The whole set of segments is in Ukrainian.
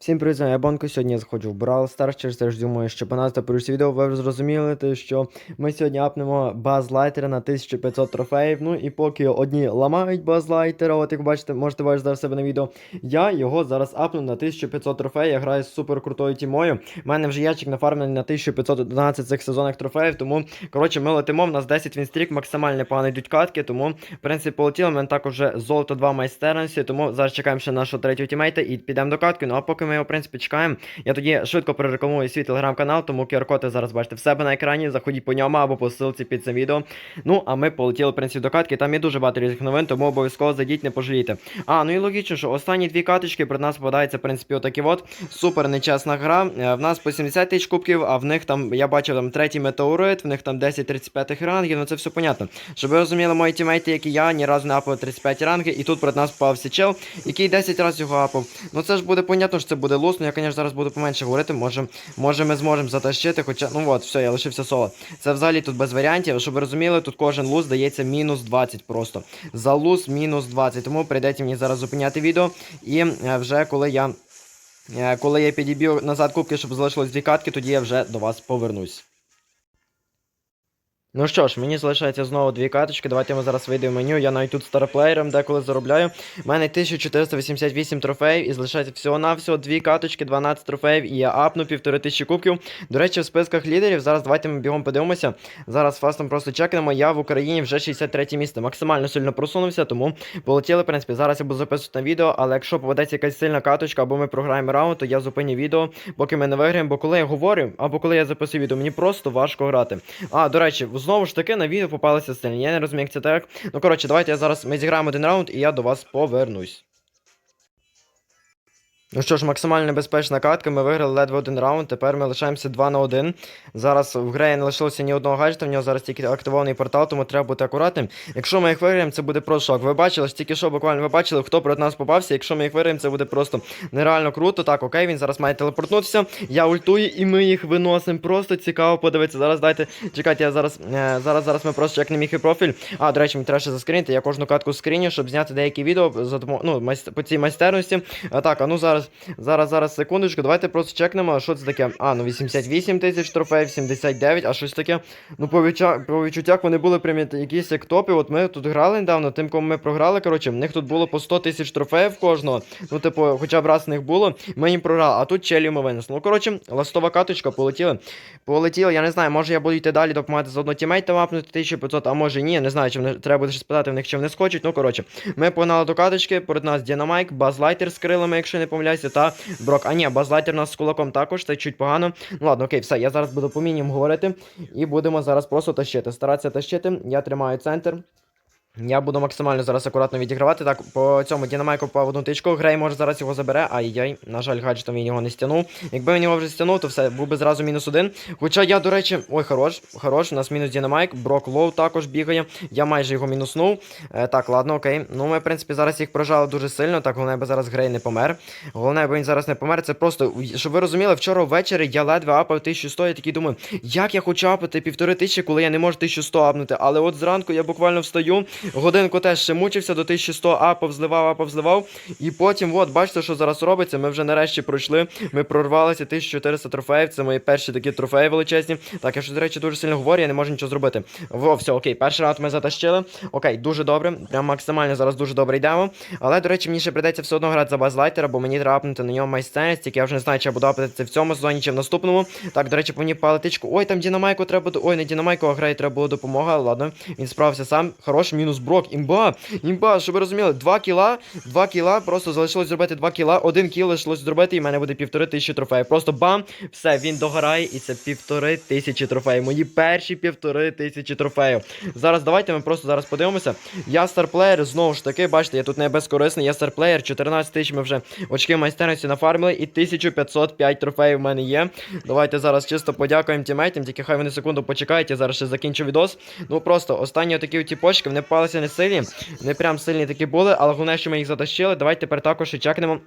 Всім привіт, я Бонко. Сьогодні я заходжу в Brawl Stars, через те ж думаю, що по нас та відео ви зрозуміли, що ми сьогодні апнемо базлайтера на 1500 трофеїв. Ну і поки одні ламають базлайтера, от як бачите, можете бачити зараз себе на відео. Я його зараз апну на 1500 трофеїв. Я граю з супер крутою тімою. У мене вже ячик нафармлений на 1511 цих сезонах трофеїв. Тому, коротше, ми летимо. В нас 10 вінстрік, максимально непогано йдуть катки. Тому, в принципі, полетіли. У мене також вже золото 2 майстерності. Тому зараз чекаємо ще нашого третього тімейта і підемо до катки. Ну а поки ми його, в принципі, чекаємо. Я тоді швидко перерекламую свій телеграм-канал, тому QR-код зараз бачите в себе на екрані. Заходіть по ньому або по ссылці під цим відео. Ну, а ми полетіли, в принципі, до катки. Там є дуже багато різних новин, тому обов'язково зайдіть, не пожалійте. А, ну і логічно, що останні дві каточки перед нас попадаються, в принципі, отакі от. Супер нечесна гра. Е, В нас по 70 тисяч кубків, а в них там, я бачив, там третій метеорит, в них там 10-35 рангів, ну це все понятно. Щоб ви розуміли, мої тімейти, як і я, ні разу не апав 35 ранги, і тут перед нас попався чел, який 10 разів його апав. Ну це ж буде понятно, що це буде лусно. я, звісно, зараз буду поменше говорити, може, може ми зможемо затащити, хоча, ну от, все, я лишився соло. Це взагалі тут без варіантів, щоб ви розуміли, тут кожен луз дається мінус 20 просто. За луз мінус 20, тому прийдеться мені зараз зупиняти відео, і е, вже коли я... Е, Коли я підіб'ю назад кубки, щоб залишилось дві катки, тоді я вже до вас повернусь. Ну що ж, мені залишається знову дві каточки. Давайте ми зараз вийдемо в меню. Я навіть тут староплеєром деколи заробляю. У мене 1488 трофеїв і залишається всього-навсього дві каточки, 12 трофеїв, і я апну півтори тисячі кубків. До речі, в списках лідерів. Зараз давайте ми бігом подивимося. Зараз фастом просто чекнемо. Я в Україні вже 63 місце. Максимально сильно просунувся, тому полетіли, в принципі. Зараз я буду записувати на відео, але якщо попадеться якась сильна каточка, або ми програємо раунд, то я зупиню відео, поки ми не виграємо. Бо коли я говорю, або коли я записую відео, мені просто важко грати. А, до речі, знову ж таки на відео попалися сильні. Я не розумію, як це так. Ну коротше, давайте я зараз ми зіграємо один раунд, і я до вас повернусь. Ну що ж, максимально небезпечна катка, ми виграли ледве один раунд, тепер ми лишаємося 2 на 1. Зараз в Грея не лишилося ні одного гаджета, в нього зараз тільки активований портал, тому треба бути акуратним. Якщо ми їх виграємо, це буде просто шок. Ви бачили, ж тільки що буквально ви бачили, хто проти нас попався. Якщо ми їх виграємо, це буде просто нереально круто. Так, окей, він зараз має телепортнутися. Я ультую і ми їх виносимо. Просто цікаво подивитися. Зараз дайте. Чекайте, я зараз. Е, зараз зараз ми просто чекнемо їх і профіль. А, до речі, мені треба ще заскрінити. Я кожну катку скріню, щоб зняти деякі відео за ну, по цій майстерності. А, так, а ну зараз. Зараз, зараз, секундочку, давайте просто чекнемо, що це таке. А, ну 88 тисяч трофеїв, 79, а щось таке. Ну, по, відча... по відчуттях вони були прям якісь як топи. От ми тут грали недавно, тим, кому ми програли, коротше, в них тут було по 100 тисяч трофеїв кожного. Ну, типу, хоча б раз в них було, ми їм програли, а тут челі ми винесли. Ну, коротше, ластова каточка, полетіли. Полетіли, я не знаю, може я буду йти далі допомагати за одно тімейта вапнути 1500, а може ні, не знаю, чи вони треба буде спитати в них, чи вони скочуть. Ну, коротше, ми погнали до каточки, перед нас Дінамайк, Базлайтер з крилами, якщо не помиляюся, та Брок. А ні, базлайтер у нас з кулаком також, це чуть погано. Ну ладно, окей, все, я зараз буду по мінімум говорити. І будемо зараз просто тащити. Старатися тащити. Я тримаю центр. Я буду максимально зараз акуратно відігравати. Так, по цьому Дінамайку в одну тичку. Грей може зараз його забере. Ай-яй, на жаль, гаджетом він його не стягнув. Якби він його вже стягнув, то все, був би зразу мінус один. Хоча я, до речі, ой, хорош, хорош, у нас мінус Дінамайк, Брок Лоу також бігає. Я майже його мінуснув. Е, так, ладно, окей. Ну, ми, в принципі, зараз їх прожали дуже сильно. Так, головне, аби зараз Грей не помер. Головне, аби він зараз не помер. Це просто, щоб ви розуміли, вчора ввечері я ледве апав 1100, я такий думаю, як я хочу апати півтори тисячі, коли я не можу 1100 апнути. Але от зранку я буквально встаю, годинку теж ще мучився до 1100 апов, зливав, апов, зливав. І потім, от, бачите, що зараз робиться. Ми вже нарешті пройшли. Ми прорвалися 1400 трофеїв. Це мої перші такі трофеї величезні. Так, я що, до речі, дуже сильно говорю, я не можу нічого зробити. Во, все, окей, перший раунд ми затащили. Окей, дуже добре. Прям максимально зараз дуже добре йдемо. Але, до речі, мені ще прийдеться все одно грати за базлайтера, бо мені треба апнути на ньому майстерність, тільки я вже не знаю, чи я буду це в цьому сезоні, чи в наступному. Так, до речі, по мені палетичку. Ой, там Дінамайку треба. Ой, не Дінамайку, а грає треба було допомога. Ладно, він справився сам. Хорош, мінус брок. Імба! Імба, щоб ви розуміли, 2 кіла, 2 кіла, просто залишилось зробити 2 кіла, один кіл лишилось зробити, і в мене буде півтори тисячі трофеїв. Просто бам! Все, він догорає, і це півтори тисячі трофеїв. Мої перші півтори тисячі трофеїв. Зараз давайте ми просто зараз подивимося. Я старплеєр, знову ж таки, бачите, я тут не безкорисний, я старплеєр, 14 тисяч ми вже очки майстерності нафармили, і 1505 трофеїв в мене є. Давайте зараз чисто подякуємо тімейтам, тільки хай вони секунду почекають, я зараз ще закінчу відос. Ну просто останні такі ті почки, вони попалися не сильні, не прям сильні такі були, але головне, що ми їх затащили. Давайте тепер також і чекнемо.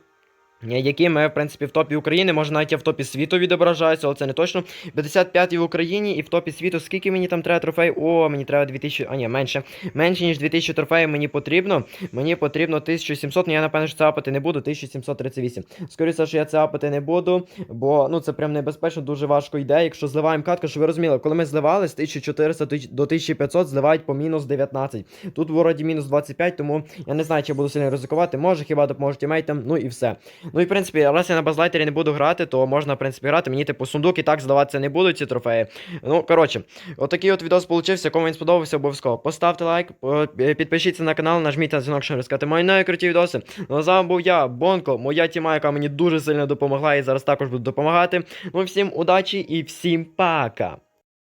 Які ми, в принципі, в топі України, може навіть я в топі світу відображаюся, але це не точно. 55 в Україні і в топі світу. Скільки мені там треба трофей? О, мені треба 2000. А ні, менше. Менше, ніж 2000 трофеїв мені потрібно. Мені потрібно 1700, ну я напевно що це апати не буду, 1738. Скоріше, що я це апати не буду, бо ну це прям небезпечно, дуже важко йде. Якщо зливаємо катку, що ви розуміли, коли ми зливали з 1400 до 1500, зливають по мінус 19. Тут вроді мінус 25, тому я не знаю, чи буду сильно ризикувати. Може, хіба допоможу тімейтам, ну і все. Ну і в принципі, раз я на базлайтері не буду грати, то можна, в принципі, грати. Мені, типу, сундук і так здаватися не будуть ці трофеї. Ну, коротше, отакий от відос получився. Кому він сподобався, обов'язково. Поставте лайк, е, підпишіться на канал, нажміть на дзвінок, щоб розказати мої найкруті відоси. Ну, з вами був я, Бонко, моя тіма, яка мені дуже сильно допомогла і зараз також буду допомагати. Ну, всім удачі і всім пока!